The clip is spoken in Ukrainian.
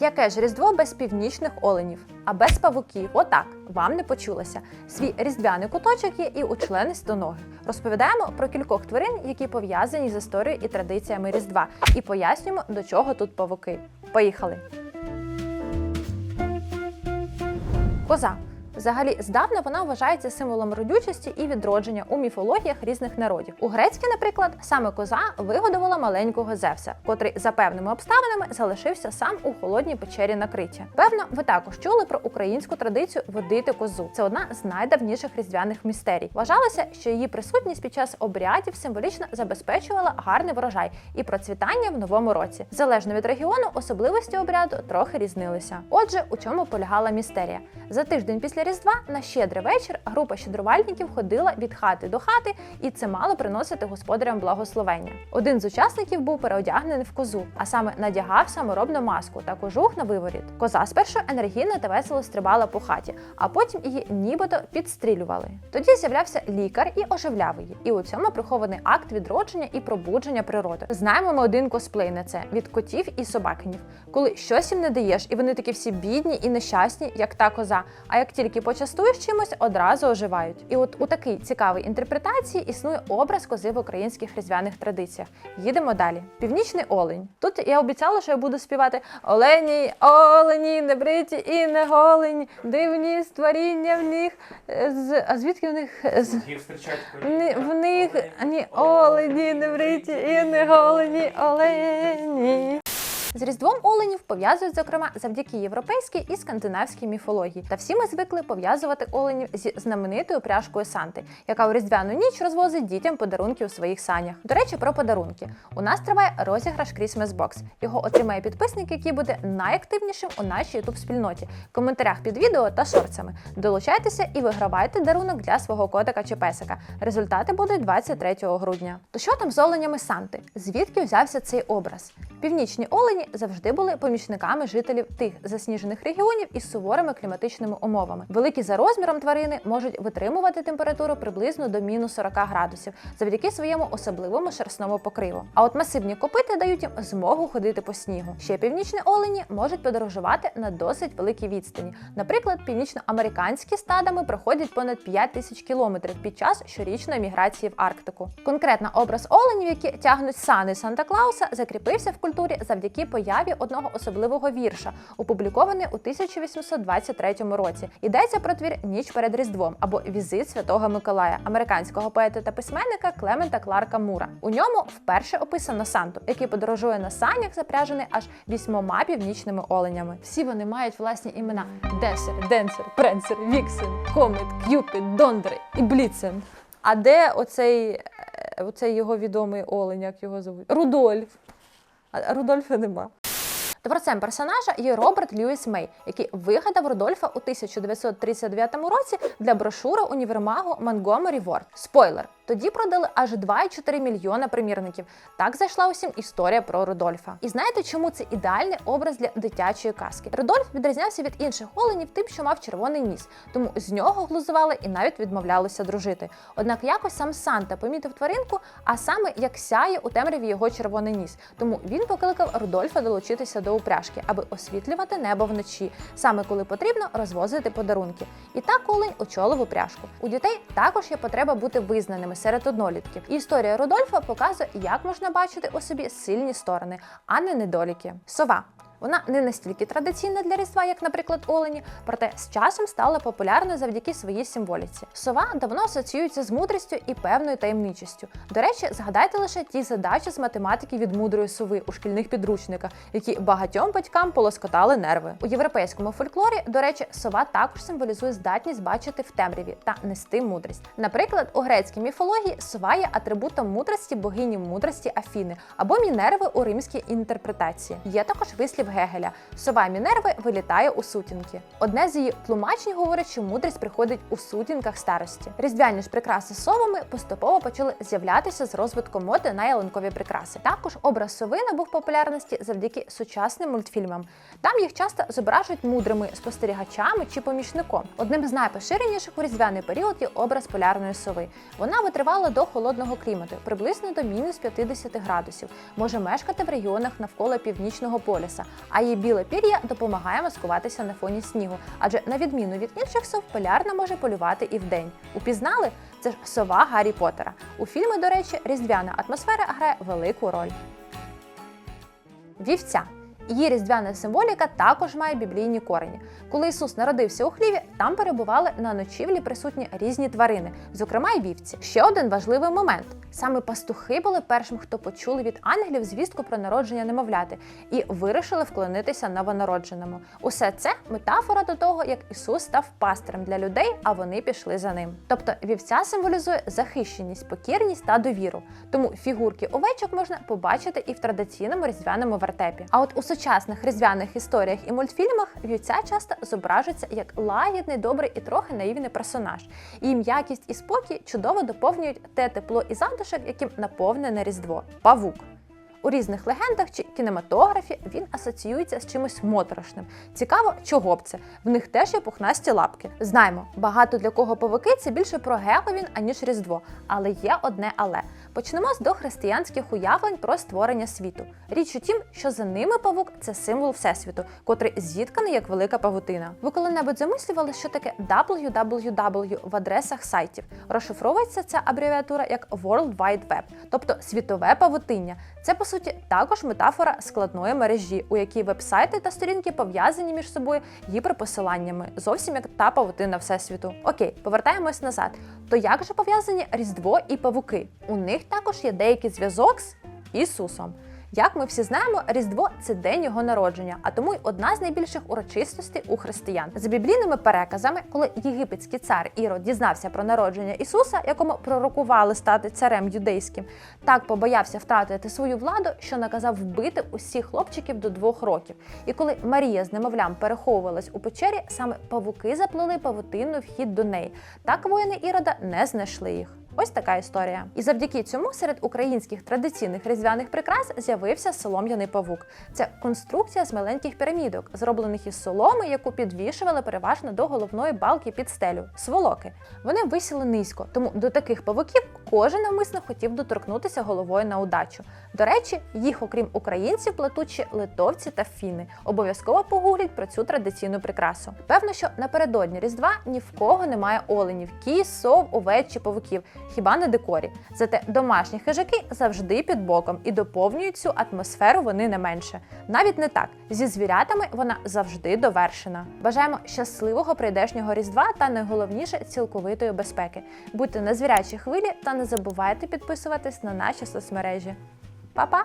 Яке ж різдво без північних оленів, а без павуків? Отак вам не почулося. Свій різдвяний куточок є і у члени стоноги. Розповідаємо про кількох тварин, які пов'язані з історією і традиціями Різдва, і пояснюємо, до чого тут павуки. Поїхали! Коза. Взагалі, здавна вона вважається символом родючості і відродження у міфологіях різних народів. У грецькій, наприклад, саме коза вигодувала маленького Зевса, котрий за певними обставинами залишився сам у холодній печері накриття. Певно, ви також чули про українську традицію водити козу. Це одна з найдавніших різдвяних містерій. Вважалося, що її присутність під час обрядів символічно забезпечувала гарний врожай і процвітання в новому році. Залежно від регіону, особливості обряду трохи різнилися. Отже, у чому полягала містерія? За тиждень після Різдва на щедрий вечір група щедрувальників ходила від хати до хати, і це мало приносити господарям благословення. Один з учасників був переодягнений в козу, а саме надягав саморобну маску та кожух на виворіт. Коза спершу енергійно та весело стрибала по хаті, а потім її нібито підстрілювали. Тоді з'являвся лікар і оживляв її. І у цьому прихований акт відродження і пробудження природи. Знаємо ми один косплей на це від котів і собакинів, коли щось їм не даєш, і вони такі всі бідні і нещасні, як та коза. А як тільки почастуєш чимось, одразу оживають. І от у такій цікавій інтерпретації існує образ кози в українських різдвяних традиціях. Їдемо далі. Північний олень. Тут я обіцяла, що я буду співати Олені, олені, не бриті і не голені, дивні створіння в них. е, З... А звідки в них? е, З... В них ні олені, не бриті і не голені олені. З різдвом оленів пов'язують зокрема завдяки європейській і скандинавській міфології. Та всі ми звикли пов'язувати оленів зі знаменитою пряжкою Санти, яка у різдвяну ніч розвозить дітям подарунки у своїх санях. До речі, про подарунки. У нас триває розіграш Christmas Box. Його отримає підписник, який буде найактивнішим у нашій youtube спільноті. В коментарях під відео та шорцами. Долучайтеся і вигравайте дарунок для свого котика чи песика. Результати будуть 23 грудня. То що там з оленями Санти? Звідки взявся цей образ? Північні олені завжди були помічниками жителів тих засніжених регіонів із суворими кліматичними умовами. Великі за розміром тварини можуть витримувати температуру приблизно до мінус 40 градусів завдяки своєму особливому шерстному покриву. А от масивні копити дають їм змогу ходити по снігу. Ще північні олені можуть подорожувати на досить великій відстані. Наприклад, північноамериканські стадами проходять понад 5 тисяч кілометрів під час щорічної міграції в Арктику. Конкретно образ оленів, які тягнуть сани Санта Клауса, закріпився в культурі завдяки появі одного особливого вірша, опублікований у 1823 році. Йдеться про твір Ніч перед Різдвом або Візит Святого Миколая американського поета та письменника Клемента Кларка Мура. У ньому вперше описано Санту, який подорожує на санях, запряжений аж вісьмома північними оленями. Всі вони мають власні імена: Десер, Денсер, Пренсер, Віксен, Комет, К'юпід, Дондер і Бліцен. А де оцей, е, оцей його відомий олень, як його зовуть? Рудольф. А Рудольфа нема. Творцем персонажа є Роберт Льюіс Мей, який вигадав Рудольфа у 1939 році для брошури універмагу Монгомері Ворд. Спойлер. Тоді продали аж 2,4 мільйона примірників. Так зайшла усім історія про Рудольфа. І знаєте, чому це ідеальний образ для дитячої казки? Рудольф відрізнявся від інших оленів тим, що мав червоний ніс, тому з нього глузували і навіть відмовлялися дружити. Однак якось сам Санта помітив тваринку, а саме як сяє у темряві його червоний ніс. Тому він покликав Рудольфа долучитися до упряжки, аби освітлювати небо вночі, саме коли потрібно розвозити подарунки. І так олень очолив упряжку. У дітей також є потреба бути визнаними серед однолітків. Історія Рудольфа показує, як можна бачити у собі сильні сторони, а не недоліки. Сова. Вона не настільки традиційна для різдва, як, наприклад, олені, проте з часом стала популярною завдяки своїй символіці. Сова давно асоціюється з мудрістю і певною таємничістю. До речі, згадайте лише ті задачі з математики від мудрої сови у шкільних підручниках, які багатьом батькам полоскотали нерви. У європейському фольклорі, до речі, сова також символізує здатність бачити в темряві та нести мудрість. Наприклад, у грецькій міфології сова є атрибутом мудрості богині мудрості Афіни або Мінерви у римській інтерпретації. Є також вислів Гегеля: сова Мінерви вилітає у сутінки. Одне з її тлумачень говорить, що мудрість приходить у сутінках старості. Різдвяні ж прикраси совами поступово почали з'являтися з розвитком моди на ялинкові прикраси. Також образ сови набув популярності завдяки сучасним мультфільмам. Там їх часто зображують мудрими спостерігачами чи помічником. Одним з найпоширеніших у різдвяний період є образ полярної сови. Вона витривала до холодного клімату, приблизно до мінус 50 градусів. Може мешкати в регіонах навколо північного полюса, а її біле пір'я допомагає маскуватися на фоні снігу, адже на відміну від інших сов, полярна може полювати і вдень. Упізнали? Це ж сова Гаррі Поттера. У фільмі, до речі, різдвяна атмосфера грає велику роль. Вівця. Її різдвяна символіка також має біблійні корені. Коли Ісус народився у хліві, там перебували на ночівлі присутні різні тварини, зокрема й вівці. Ще один важливий момент: саме пастухи були першим, хто почули від ангелів звістку про народження немовляти і вирішили вклонитися новонародженому. Усе це метафора до того, як Ісус став пастирем для людей, а вони пішли за ним. Тобто вівця символізує захищеність, покірність та довіру. Тому фігурки овечок можна побачити і в традиційному різдвяному вертепі. А от у сучасних різдвяних історіях і мультфільмах вівця часто зображується як лагідний, добрий і трохи наївний персонаж. Її м'якість і спокій чудово доповнюють те тепло і затишок, яким наповнене різдво павук. У різних легендах чи кінематографі він асоціюється з чимось моторошним. Цікаво, чого б це? В них теж є пухнасті лапки. Знаємо, багато для кого павуки це більше про Геловін, аніж Різдво. Але є одне але. Почнемо з дохристиянських уявлень про створення світу. Річ у тім, що за ними павук це символ всесвіту, котрий зітканий як велика павутина. Ви коли-небудь замислювали, що таке www в адресах сайтів? Розшифровується ця абревіатура як World Wide Web, тобто світове павутиння. Це по суті також метафора складної мережі, у якій вебсайти та сторінки пов'язані між собою гіперпосиланнями, зовсім як та павутина всесвіту. Окей, повертаємось назад. То як же пов'язані Різдво і павуки? У них також є деякий зв'язок з Ісусом. Як ми всі знаємо, Різдво це день його народження, а тому й одна з найбільших урочистостей у християн. За біблійними переказами, коли єгипетський цар Ірод дізнався про народження Ісуса, якому пророкували стати царем юдейським, так побоявся втратити свою владу, що наказав вбити усіх хлопчиків до двох років. І коли Марія з немовлям переховувалась у печері, саме павуки заплели павутинну вхід до неї. Так воїни Ірода не знайшли їх. Ось така історія. І завдяки цьому серед українських традиційних різдвяних прикрас з'явився солом'яний павук. Це конструкція з маленьких пірамідок, зроблених із соломи, яку підвішували переважно до головної балки під стелю сволоки. Вони висіли низько, тому до таких павуків кожен навмисно хотів доторкнутися головою на удачу. До речі, їх, окрім українців, плетуть ще литовці та фіни. Обов'язково погугліть про цю традиційну прикрасу. Певно, що напередодні Різдва ні в кого немає оленів, кіз, сов, овець чи павуків, хіба не декорі. Зате домашні хижаки завжди під боком і доповнюють цю атмосферу вони не менше. Навіть не так. Зі звірятами вона завжди довершена. Бажаємо щасливого прийдешнього різдва та найголовніше цілковитої безпеки. Будьте на звірячій хвилі та не забувайте підписуватись на наші соцмережі. Па-па!